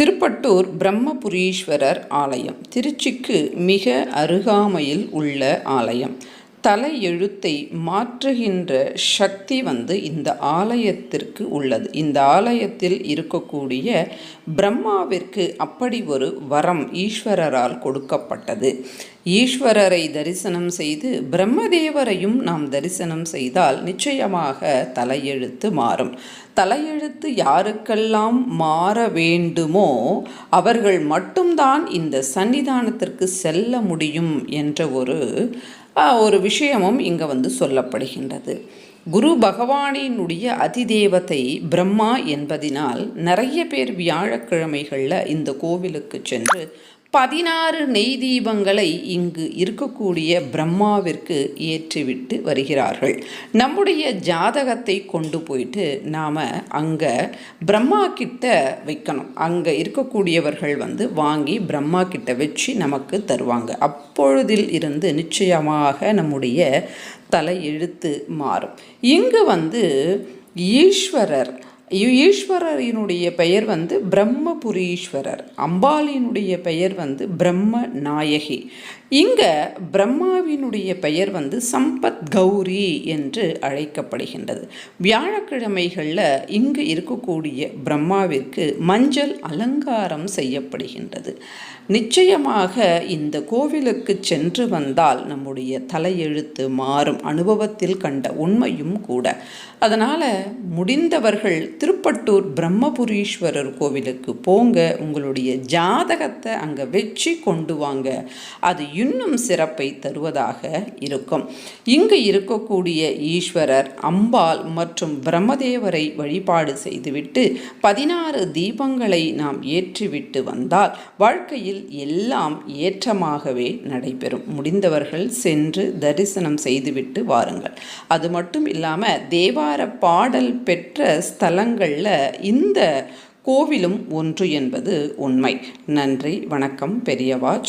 திருப்பட்டூர் பிரம்மபுரீஸ்வரர் ஆலயம். திருச்சிக்கு மிக அருகாமையில் உள்ள ஆலயம். தலையெழுத்தை மாற்றுகின்ற சக்தி வந்து இந்த ஆலயத்திற்கு உள்ளது. இந்த ஆலயத்தில் இருக்கக்கூடிய பிரம்மாவிற்கு அப்படி ஒரு வரம் ஈஸ்வரரால் கொடுக்கப்பட்டது. ஈஸ்வரரை தரிசனம் செய்து பிரம்மதேவரையும் நாம் தரிசனம் செய்தால் நிச்சயமாக தலையெழுத்து மாறும். தலையெழுத்து யாருக்கெல்லாம் மாற வேண்டுமோ அவர்கள் மட்டும்தான் இந்த சன்னிதானத்திற்கு செல்ல முடியும் என்ற ஒரு ஒரு விஷயமும் இங்கே வந்து சொல்லப்படுகின்றது. குரு பகவானினுடைய அதிதேவதை பிரம்மா என்பதினால் நிறைய பேர் வியாழக்கிழமைகளில் இந்த கோவிலுக்கு சென்று பதினாறு நெய் தீபங்களை இங்கு இருக்கக்கூடிய பிரம்மாவிற்கு ஏற்றிவிட்டு வருகிறார்கள். நம்முடைய ஜாதகத்தை கொண்டு போயிட்டு நாம் அங்கே பிரம்மா கிட்ட வைக்கணும். அங்கே இருக்கக்கூடியவர்கள் வந்து வாங்கி பிரம்மா கிட்ட வச்சு நமக்கு தருவாங்க. அப்பொழுதில் இருந்து நிச்சயமாக நம்முடைய தலை எழுத்து மாறும். இங்கு வந்து ஈஸ்வரர் ஈஸ்வரரினுடைய பெயர் வந்து பிரம்மபுரீஸ்வரர். அம்பாலினுடைய பெயர் வந்து பிரம்ம நாயகி இங்கே பிரம்மாவினுடைய பெயர் வந்து சம்பத் கௌரி என்று அழைக்கப்படுகின்றது. வியாழக்கிழமைகளில் இங்கு இருக்கக்கூடிய பிரம்மாவிற்கு மஞ்சள் அலங்காரம் செய்யப்படுகின்றது. நிச்சயமாக இந்த கோவிலுக்கு சென்று வந்தால் நம்முடைய தலையெழுத்து மாறும். அனுபவத்தில் கண்ட உண்மையும் கூட. அதனால் முடிந்தவர்கள் திருப்பட்டூர் பிரம்மபுரீஸ்வரர் கோவிலுக்கு போங்க. உங்களுடைய ஜாதகத்தை அங்கே வச்சு கொண்டு வாங்க. அது இன்னும் சிறப்பை தருவதாக இருக்கும். இங்கு இருக்கக்கூடிய ஈஸ்வரர் அம்பாள் மற்றும் பிரம்மதேவரை வழிபாடு செய்துவிட்டு பதினாறு தீபங்களை நாம் ஏற்றிவிட்டு வந்தால் வாழ்க்கையில் எல்லாம் ஏற்றமாகவே நடைபெறும். முடிந்தவர்கள் சென்று தரிசனம் செய்துவிட்டு வாருங்கள். அது மட்டும் இல்லாமல் தேவார பாடல் பெற்ற தலங்களில் இந்த கோவிலும் ஒன்று என்பது உண்மை. நன்றி வணக்கம் பெரியவா